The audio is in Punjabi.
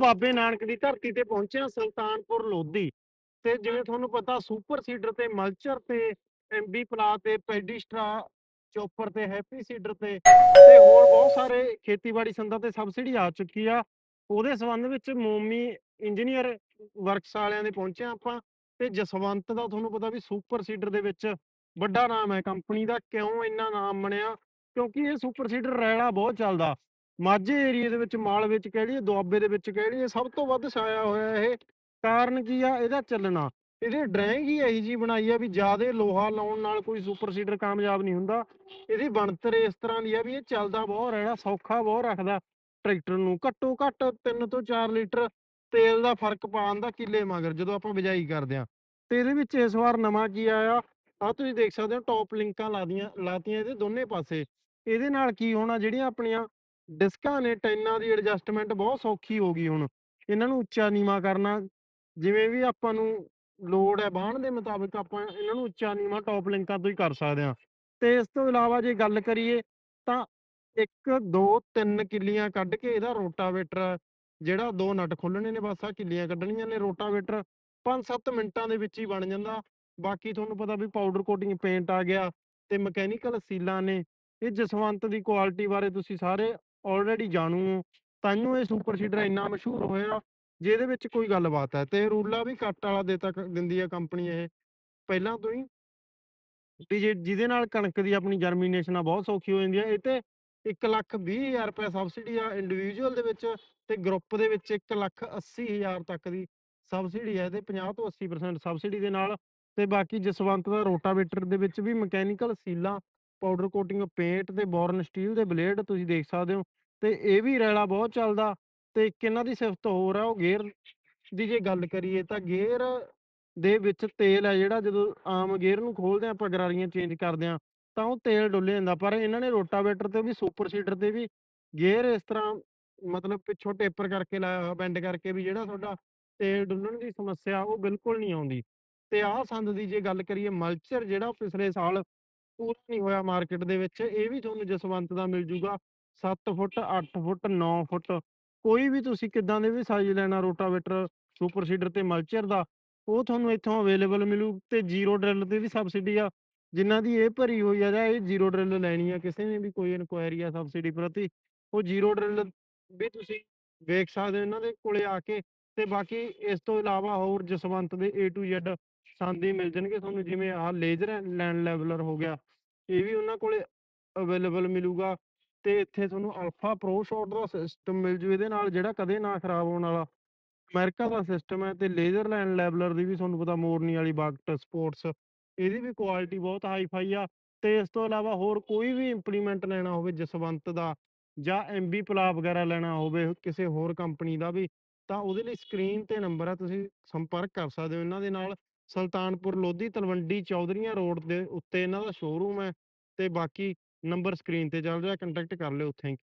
ਬਾਬੇ ਨਾਨਕ ਦੀ ਧਰਤੀ ਤੇ ਪਹੁੰਚਿਆ ਸੁਲਤਾਨਪੁਰ ਲੋਧੀ ਤੇ ਜਿਵੇਂ ਤੁਹਾਨੂੰ ਪਤਾ ਸੁਪਰ ਸੀਡਰ ਤੇ ਮਲਚਰ ਤੇ ਐਮਬੀ ਪਲਾ ਤੇ ਪੈਡੀਸਟਰਾ ਚੋਪਰ ਤੇ ਹੈਪੀ ਸੀਡਰ ਤੇ ਤੇ ਹੋਰ ਬਹੁਤ ਸਾਰੇ ਖੇਤੀਬਾੜੀ ਸੰਦਾਂ ਤੇ ਸਬਸਿਡੀ ਆ ਚੁੱਕੀ ਆ। ਉਹਦੇ ਸੰਬੰਧ ਵਿੱਚ ਮੋਮੀ ਇੰਜੀਨੀਅਰ ਵਰਕਸ ਵਾਲਿਆਂ ਦੇ ਪਹੁੰਚੇ ਆਪਾਂ ਤੇ ਜਸਵੰਤ ਦਾ ਤੁਹਾਨੂੰ ਪਤਾ ਵੀ ਸੁਪਰ ਸੀਡਰ ਦੇ ਵਿੱਚ ਵੱਡਾ ਨਾਮ ਹੈ। ਕੰਪਨੀ ਦਾ ਕਿਉਂ ਇੰਨਾ ਨਾਮ ਬਣਿਆ ਕਿਉਂਕਿ ਇਹ ਸੁਪਰ ਸੀਡਰ ਰੈਲਾ ਬਹੁਤ ਚੱਲਦਾ। ਮਾਝੇ ਏਰੀਏ ਦੇ ਵਿੱਚ ਮਾਲਵੇ ਚ ਕਹਿ ਲਈਏ, ਦੁਆਬੇ ਦੇ ਵਿੱਚ ਕਹਿ ਲਈਏ, ਸਭ ਤੋਂ ਵੱਧ ਛਾਇਆ ਹੋਇਆ ਇਹ ਕਾਰਨ ਕੀ ਆ? ਇਹਦਾ ਚੱਲਣਾ। ਇਹਦੇ ਡਰਾਇੰਗ ਹੀ ਇਹੀ ਜੀ ਬਣਾਈ ਆ ਵੀ ਜਿਆਦੇ ਲੋਹਾ ਲਾਉਣ ਨਾਲ ਕੋਈ ਸੁਪਰ ਸੀਡਰ ਕਾਮਯਾਬ ਨਹੀਂ ਹੁੰਦਾ। ਇਹਦੀ ਬਣਤਰ ਇਸ ਤਰ੍ਹਾਂ ਦੀ ਆ ਵੀ ਇਹ ਚੱਲਦਾ ਬਹੁਤ ਰਹਿਣਾ, ਸੌਖਾ ਬਹੁਤ ਰੱਖਦਾ। ਟਰੈਕਟਰ ਨੂੰ ਘੱਟੋ ਘੱਟ 3 ਤੋਂ 4 ਲੀਟਰ ਤੇਲ ਦਾ ਫ਼ਰਕ ਪਾਉਣ ਦਾ ਕਿੱਲੇ ਮਗਰ ਜਦੋਂ ਆਪਾਂ ਬਿਜਾਈ ਕਰਦੇ ਆ ਤੇ ਇਹਦੇ ਵਿੱਚ ਇਸ ਵਾਰ ਨਵਾਂ ਕੀ ਆਇਆ? ਆ ਤੁਸੀਂ ਦੇਖ ਸਕਦੇ ਹੋ ਟੌਪ ਲਿੰਕਾਂ ਲਾਦੀਆਂ, ਲਾਤੀਆਂ ਇਹਦੇ ਦੋਨੇ ਪਾਸੇ। ਇਹਦੇ ਨਾਲ ਕੀ ਹੋਣਾ? ਜਿਹੜੀਆਂ ਆਪਣੀਆਂ ਡਿਸਕਾਂ ਨੇ ਟੈਨਾਂ ਦੀ ਐਡਜਸਟਮੈਂਟ ਬਹੁਤ ਸੌਖੀ ਹੋ ਗਈ ਹੁਣ। ਇਹਨਾਂ ਨੂੰ ਉੱਚਾ ਨੀਵਾਂ ਕਰਨਾ, ਜਿਵੇਂ ਵੀ ਆਪਾਂ ਨੂੰ ਲੋਡ ਹੈ ਬਾਹਣ ਦੇ ਮੁਤਾਬਿਕ ਆਪਾਂ ਇਹਨਾਂ ਨੂੰ ਉੱਚਾ ਨੀਵਾਂ ਟੌਪ ਲਿੰਕਾਂ ਤੋਂ ਹੀ ਕਰ ਸਕਦੇ ਹਾਂ। ਤੇ ਇਸ ਤੋਂ ਇਲਾਵਾ ਜੇ ਗੱਲ ਕਰੀਏ ਤਾਂ 1 2 3 ਕਿੱਲੀਆਂ ਕੱਢ ਕੇ ਇਹਦਾ ਰੋਟਾਵੇਟਰ, ਜਿਹੜਾ ਦੋ ਨਟ ਖੋਲਣੇ ਨੇ ਬਸ ਆ ਕਿੱਲੀਆਂ ਕੱਢਣੀਆਂ ਨੇ ਰੋਟਾਵੇਟਰ 5-7 ਮਿੰਟਾਂ ਦੇ ਵਿੱਚ ਹੀ ਬਣ ਜਾਂਦਾ। ਬਾਕੀ ਤੁਹਾਨੂੰ ਪਤਾ ਵੀ ਪਾਊਡਰ ਕੋਟਿੰਗ ਪੇਂਟ ਆ ਗਿਆ ਤੇ ਮਕੈਨੀਕਲ ਸੀਲਾਂ ਨੇ। ਇਹ ਜਸਵੰਤ ਦੀ ਕੁਆਲਿਟੀ ਬਾਰੇ ਤੁਸੀਂ ਸਾਰੇ ਆਲਰੇਡੀ ਜਾਣੂ ਹੋ ਤਾਂਹੀਓ ਇਹ ਸੁਪਰ ਸੀਡਰ ਇੰਨਾ ਮਸ਼ਹੂਰ ਹੋਇਆ, ਜਿਹਦੇ ਵਿੱਚ ਕੋਈ ਗੱਲਬਾਤ ਹੈ। ਤੇ ਰੂਲਾ ਵੀ ਕੱਟ ਵਾਲਾ ਦੇ ਦਿੰਦੀ ਹੈ ਕੰਪਨੀ ਇਹ। ਪਹਿਲਾਂ ਤੋਂ ਹੀ ਵੀ ਜਿਹਦੇ ਨਾਲ ਕਣਕ ਦੀ ਆਪਣੀ ਜਰਮੀਨੇਸ਼ਨ ਆ, ਬਹੁਤ ਸੌਖੀ ਹੋ ਜਾਂਦੀ ਹੈ ਇਹ ਤੇ 1 ਲੱਖ 20 ਹਜ਼ਾਰ ਰੁਪਏ ਸਬਸਿਡੀ ਆ ਇੰਡੀਵਿਜੂਅਲ ਦੇ ਵਿੱਚ ਤੇ ਗਰੁੱਪ ਦੇ ਵਿੱਚ 1 ਲੱਖ 80 ਹਜ਼ਾਰ ਤੱਕ ਦੀ ਸਬਸਿਡੀ ਹੈ ਤੇ 50 ਤੋਂ 80% ਸਬਸਿਡੀ ਦੇ ਨਾਲ। ਤੇ ਬਾਕੀ ਜਸਵੰਤ ਦਾ ਰੋਟਾਵੇਟਰ ਦੇ ਵਿੱਚ ਵੀ ਮਕੈਨੀਕਲ ਸੀਲਾਂ ਪਾਊਡਰ ਕੋਟਿੰਗ ਪੇਂਟ ਤੇ ਬੋਰਨ ਸਟੀਲ ਦੇ ਬਲੇਡ ਤੁਸੀਂ ਦੇਖ ਸਕਦੇ ਹੋ ਤੇ ਇਹ ਵੀ ਰੈਲਾ ਬਹੁਤ ਚੱਲਦਾ ਤੇ ਇੱਕ ਇਹਨਾਂ ਦੀ ਸਿਫਤ ਹੋਰ ਆ ਉਹ ਗੇਅਰ ਦੀ ਜੇ ਗੱਲ ਕਰੀਏ ਤਾਂ ਗੇਅਰ ਦੇ ਵਿੱਚ ਤੇਲ ਹੈ ਜਿਹੜਾ ਜਦੋਂ ਆਮ ਗੇਅਰ ਨੂੰ ਖੋਲਦੇ ਆਪਾਂ ਗਰਾਰੀਆਂ ਚੇਂਜ ਕਰਦੇ ਆ ਤਾਂ ਉਹ ਤੇਲ ਡੁੱਲ ਜਾਂਦਾ ਪਰ ਇਹਨਾਂ ਨੇ ਰੋਟਾਵੇਟਰ ਤੇ ਵੀ ਸੁਪਰ ਸੀਡਰ ਤੇ ਵੀ ਗੇਅਰ ਇਸ ਤਰ੍ਹਾਂ ਮਤਲਬ ਪਿੱਛੋਂ ਟੇਪਰ ਕਰਕੇ ਲਾਇਆ ਹੋਇਆ ਬੈਂਡ ਕਰਕੇ ਵੀ ਜਿਹੜਾ ਤੁਹਾਡਾ ਤੇਲ ਡੁੱਲਣ ਦੀ ਸਮੱਸਿਆ ਉਹ ਬਿਲਕੁਲ ਨਹੀਂ ਆਉਂਦੀ ਤੇ ਆਹ ਸੰਦ ਦੀ ਜੇ ਗੱਲ ਕਰੀਏ ਮਲਚਰ ਜਿਹੜਾ ਪਿਛਲੇ ਸਾਲ ਪੂਰਾ ਨਹੀਂ ਹੋਇਆ ਮਾਰਕੀਟ ਦੇ ਵਿੱਚ, ਇਹ ਵੀ ਤੁਹਾਨੂੰ ਜਸਵੰਤ ਦਾ ਮਿਲ ਜੂਗਾ। 7 ਫੁੱਟ 8 ਫੁੱਟ 9 ਫੁੱਟ। ਕੋਈ ਵੀ ਤੁਸੀਂ ਕਿੱਦਾਂ ਦੇ ਵੀ ਸਾਈਜ਼ ਲੈਣਾ ਰੋਟਾਵੇਟਰ ਸੁਪਰ ਸੀਡਰ ਤੇ ਮਲਚਰ ਦਾ, ਉਹ ਤੁਹਾਨੂੰ ਇੱਥੋਂ ਅਵੇਲੇਬਲ ਮਿਲੂ ਤੇ ਜ਼ੀਰੋ ਡਰਿਲ ਤੇ ਵੀ ਸਬਸਿਡੀ ਆ। ਜਿਨ੍ਹਾਂ ਦੀ ਇਹ ਭਰੀ ਹੋਈ ਆ ਜਾਂ ਇਹ ਜ਼ੀਰੋ ਡਰਿਲ ਲੈਣੀ ਆ, ਕਿਸੇ ਨੇ ਵੀ ਕੋਈ ਇਨਕੁਆਇਰੀ ਆ ਸਬਸਿਡੀ ਪ੍ਰਤੀ, ਉਹ ਜ਼ੀਰੋ ਡਰਿਲ ਵੀ ਤੁਸੀਂ ਵੇਖ ਸਕਦੇ ਹੋ ਇਹਨਾਂ ਦੇ ਕੋਲੇ ਆ ਕੇ। ਤੇ ਬਾਕੀ ਇਸ ਤੋਂ ਇਲਾਵਾ ਹੋਰ ਜਸਵੰਤ ਦੇ A to Z ਸੰਦ ਮਿਲ ਜਾਣਗੇ ਤੁਹਾਨੂੰ, ਜਿਵੇਂ ਆਹ ਲੇਜ਼ਰ ਲੈਂਡ ਲੈਵਲਰ ਹੋ ਗਿਆ, ਇਹ ਵੀ ਉਹਨਾਂ ਕੋਲੇ ਅਵੇਲੇਬਲ ਮਿਲੂਗਾ ਤੇ ਇੱਥੇ ਤੁਹਾਨੂੰ ਅਲਫਾ ਪ੍ਰੋ ਸ਼ਾਟ ਦਾ ਸਿਸਟਮ ਮਿਲ ਜੂ, ਇਹਦੇ ਨਾਲ ਜਿਹੜਾ ਕਦੇ ਨਾ ਖਰਾਬ ਹੋਣ ਵਾਲਾ ਅਮਰੀਕਾ ਦਾ ਸਿਸਟਮ ਹੈ ਤੇ ਲੇਜ਼ਰ ਲੈਂਡ ਲੈਵਲਰ ਦੀ ਵੀ ਤੁਹਾਨੂੰ ਪਤਾ ਮੋਰਨੀ ਵਾਲੀ ਬਾਗਟ ਸਪੋਰਟਸ ਇਹਦੀ ਵੀ ਕੁਆਲਿਟੀ ਬਹੁਤ ਹਾਈ ਫਾਈ ਆ ਤੇ ਇਸ ਤੋਂ ਇਲਾਵਾ ਹੋਰ ਕੋਈ ਵੀ ਇੰਪਲੀਮੈਂਟ ਲੈਣਾ ਹੋਵੇ ਜਸਵੰਤ ਦਾ ਜਾਂ ਐਮਬੀ ਪਲਾ ਵਗੈਰਾ ਲੈਣਾ ਹੋਵੇ ਕਿਸੇ ਹੋਰ ਕੰਪਨੀ ਦਾ ਵੀ ਤਾਂ ਉਹਦੇ ਲਈ ਸਕਰੀਨ ਤੇ ਨੰਬਰ ਆ, ਤੁਸੀਂ ਸੰਪਰਕ ਕਰ ਸਕਦੇ ਹੋ। ਇਹਨਾਂ ਦੇ ਨਾਲ ਸੁਲਤਾਨਪੁਰ ਲੋਧੀ, ਤਲਵੰਡੀ, ਚੌਧਰੀਆਂ ਰੋਡ ਦੇ ਉੱਤੇ ਇਹਨਾਂ ਦਾ ਸ਼ੋਰੂਮ ਹੈ ਤੇ ਬਾਕੀ ਨੰਬਰ ਸਕਰੀਨ ਤੇ ਚੱਲ ਰਿਹਾ ਕੰਟੈਕਟ ਕਰ ਲਿਓ ਥੈਂਕ